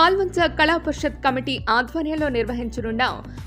పాల్వంచ కళా పరిషత్ కమిటీ ఆధ్వర్యంలో నిర్వహించనున్న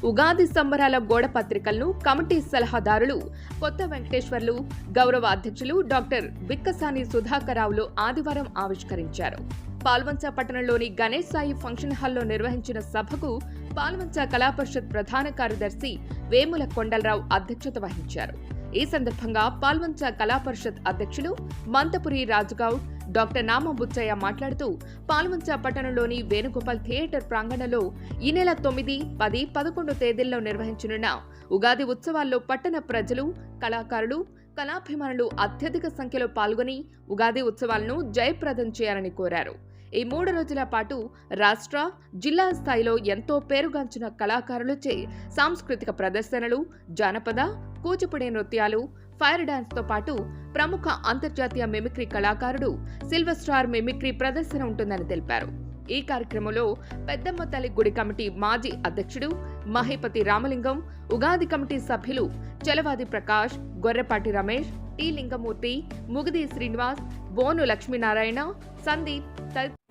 ఉగాది సంబరాల గోడ పత్రికలను కమిటీ సలహాదారులు కొత్త వెంకటేశ్వర్లు గౌరవ అధ్యక్షులు డాక్టర్ బిక్కసాని సుధాకరరావులు ఆదివారం ఆవిష్కరించారు. పాల్వంచ పట్టణంలోని గణేష్ సాయి ఫంక్షన్ హాల్లో నిర్వహించిన సభకు పాల్వంచ కళా పరిషత్ ప్రధాన కార్యదర్శి వేముల కొండలరావు అధ్యక్షత వహించారు. ఈ సందర్భంగా పాల్వంచ కళా పరిషత్ అధ్యక్షులు మంతపురి రాజుగౌడ్ డాక్టర్ నామ బుచ్చయ్య మాట్లాడుతూ పాల్వంచ పట్టణంలోని వేణుగోపాల్ థియేటర్ ప్రాంగణంలో ఈ నెల తొమ్మిది పది పదకొండు తేదీల్లో నిర్వహించనున్న ఉగాది ఉత్సవాల్లో పట్టణ ప్రజలు కళాకారులు కళాభిమానులు అత్యధిక సంఖ్యలో పాల్గొని ఉగాది ఉత్సవాలను జయప్రదం చేయాలని కోరారు. ఈ మూడు రోజుల పాటు రాష్ట్ర జిల్లా స్థాయిలో ఎంతో పేరుగాంచిన కళాకారులచే సాంస్కృతిక ప్రదర్శనలు జానపద కూచిపూడి నృత్యాలు ఫైర్ డాన్స్తో పాటు ప్రముఖ అంతర్జాతీయ మిమిక్రీ కళాకారుడు సిల్వర్ స్టార్ మిమిక్రీ ప్రదర్శన ఉంటుందని తెలిపారు. ఈ కార్యక్రమంలో పెద్దమ్మ తల్లి గుడి కమిటీ మాజీ అధ్యక్షుడు మహిపతి రామలింగం ఉగాది కమిటీ సభ్యులు చలవాది ప్రకాష్ గొర్రెపాటి రమేష్ టి లింగమూర్తి ముగిది శ్రీనివాస్ బోను లక్ష్మీనారాయణ సందీప్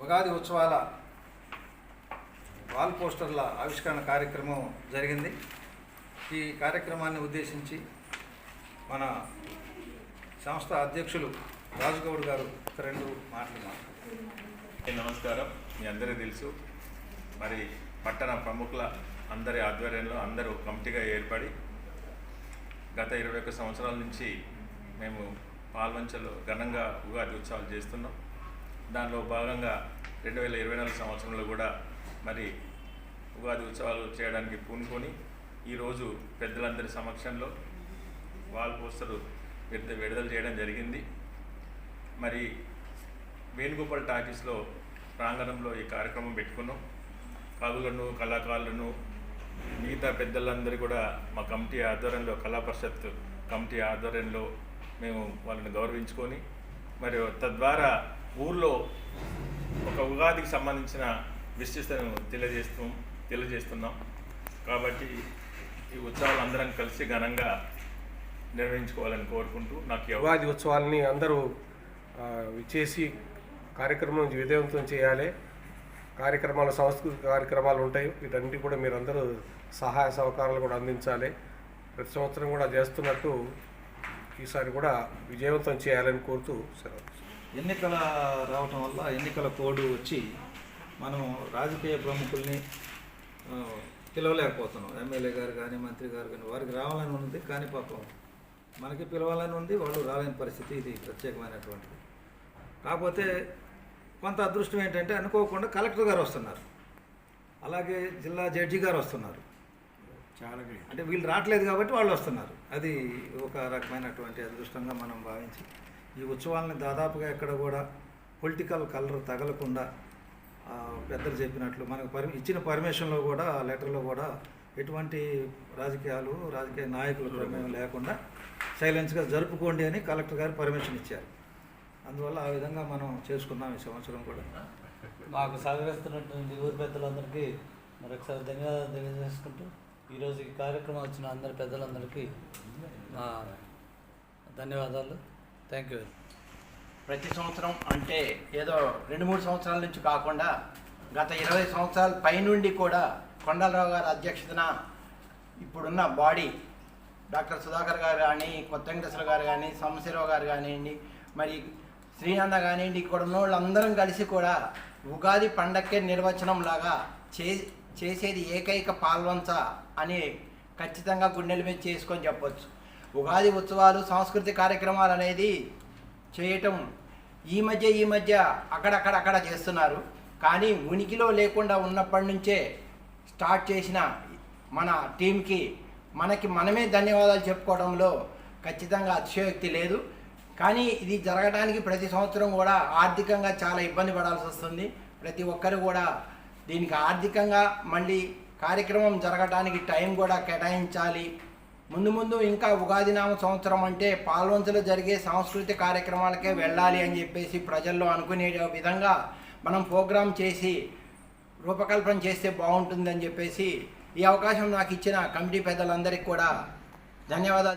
ఉగాది ఉత్సవాల వాల్ పోస్టర్ల ఆవిష్కరణ కార్యక్రమం జరిగింది. ఈ కార్యక్రమాన్ని ఉద్దేశించి మన సంస్థ అధ్యక్షులు రాజుగౌడ్ గారు ఒక రెండు మాటలు మాట్లాడారు నమస్కారం. మీ అందరికీ తెలుసు. మరి పట్టణ ప్రముఖుల అందరి ఆధ్వర్యంలో అందరూ కమిటీగా ఏర్పడి గత ఇరవై ఒక్క సంవత్సరాల నుంచి మేము పాల్వంచలో ఘనంగా ఉగాది ఉత్సవాలు చేస్తున్నాం. దానిలో భాగంగా రెండు వేల ఇరవై నాలుగు సంవత్సరంలో కూడా మరి ఉగాది ఉత్సవాలు చేయడానికి పూనుకొని ఈరోజు పెద్దలందరి సమక్షంలో వాల్ పోస్టర్ విడుదల విడుదల చేయడం జరిగింది. మరి వేణుగోపాల్ టాకీస్లో ప్రాంగణంలో ఈ కార్యక్రమం పెట్టుకున్నాం. కవులను కళాకారులను మిగతా పెద్దలందరూ కూడా మా కమిటీ ఆధ్వర్యంలో కళా పరిషత్ కమిటీ ఆధ్వర్యంలో మేము వాళ్ళని గౌరవించుకొని మరి తద్వారా ఊర్లో ఒక ఉగాదికి సంబంధించిన విశిష్టతను తెలియజేస్తూ తెలియజేస్తున్నాం. కాబట్టి ఈ ఉత్సవాలు అందరం కలిసి ఘనంగా నిర్వహించుకోవాలని కోరుకుంటూ నాకు ఉగాది ఉత్సవాలని అందరూ చేసి కార్యక్రమం విజయవంతం చేయాలి. కార్యక్రమాలు సాంస్కృతిక కార్యక్రమాలు ఉంటాయి. వీటన్నిటి కూడా మీరు అందరూ సహాయ సహకారాలు కూడా అందించాలి. ప్రతి సంవత్సరం కూడా చేస్తున్నట్టు ఈసారి కూడా విజయవంతం చేయాలని కోరుతూ సెలవు. ఎన్నికల రావటం వల్ల ఎన్నికల కోడ్ వచ్చి మనం రాజకీయ ప్రముఖుల్ని పిలవలేకపోతున్నాం. ఎమ్మెల్యే గారు కానీ మంత్రి గారు కానీ వారికి రావాలని ఉంది కానీ పాపం మనకి పిలవాలని ఉంది వాళ్ళు రాలేని పరిస్థితి ఇది ప్రత్యేకమైనటువంటిది. కాకపోతే కొంత అదృష్టం ఏంటంటే అనుకోకుండా కలెక్టర్ గారు వస్తున్నారు. అలాగే జిల్లా జడ్జి గారు వస్తున్నారు. చాలా అంటే వీళ్ళు రావట్లేదు కాబట్టి వాళ్ళు వస్తున్నారు. అది ఒక రకమైనటువంటి అదృష్టంగా మనం భావించి ఈ ఉత్సవాలని దాదాపుగా ఎక్కడ కూడా పొలిటికల్ కలర్ తగలకుండా పెద్దలు చెప్పినట్లు మనకు పర్మి ఇచ్చిన పర్మిషన్లో కూడా లెటర్లో కూడా ఎటువంటి రాజకీయాలు రాజకీయ నాయకుల ప్రమేయం లేకుండా సైలెన్స్గా జరుపుకోండి అని కలెక్టర్ గారు పర్మిషన్ ఇచ్చారు. అందువల్ల ఆ విధంగా మనం చేసుకున్నాం ఈ సంవత్సరం కూడా. మాకు సహకరిస్తున్నటువంటి ఊరి పెద్దలందరికీ మరొకసారి ధన్యవాదాలు తెలియజేసుకుంటూ ఈరోజు ఈ కార్యక్రమం వచ్చిన అందరి పెద్దలందరికీ మా ధన్యవాదాలు. థ్యాంక్ యూ ప్రతి సంవత్సరం అంటే ఏదో రెండు మూడు సంవత్సరాల నుంచి కాకుండా గత ఇరవై సంవత్సరాల పైనుండి కూడా కొండలరావు గారి అధ్యక్షతన ఇప్పుడున్న బాడీ డాక్టర్ సుధాకర్ గారు కానీ కొత్త వెంకటేశ్వర గారు కానీ సోమశీరావు గారు కానివ్వండి మరి శ్రీనంద కానివ్వండి ఇక్కడ ఉన్న వాళ్ళందరం కలిసి కూడా ఉగాది పండక్కే నిర్వచనం లాగా చే చేసేది ఏకైక పాల్వంచ అని ఖచ్చితంగా గుండెల మీద చేసుకొని చెప్పొచ్చు. ఉగాది ఉత్సవాలు సాంస్కృతిక కార్యక్రమాలు అనేది చేయటం ఈ మధ్య ఈ మధ్య అక్కడక్కడక్కడ చేస్తున్నారు. కానీ ఉనికిలో లేకుండా ఉన్నప్పటి నుంచే స్టార్ట్ చేసిన మన టీంకి మనకి మనమే ధన్యవాదాలు చెప్పుకోవడంలో ఖచ్చితంగా అతిశయోక్తి లేదు. కానీ ఇది జరగడానికి ప్రతి సంవత్సరం కూడా ఆర్థికంగా చాలా ఇబ్బంది పడాల్సి వస్తుంది. ప్రతి ఒక్కరు కూడా దీనికి ఆర్థికంగా మళ్ళీ కార్యక్రమం జరగడానికి టైం కూడా కేటాయించాలి. ముందు ముందు ఇంకా ఉగాది నామ సంవత్సరం అంటే పాల్వంచలో జరిగే సాంస్కృతిక కార్యక్రమాలకే వెళ్ళాలి అని చెప్పేసి ప్రజల్లో అనుకునే విధంగా మనం ప్రోగ్రాం చేసి రూపకల్పన చేస్తే బాగుంటుందని చెప్పేసి ఈ అవకాశం నాకు ఇచ్చిన కమిటీ పెద్దలందరికీ కూడా ధన్యవాదాలు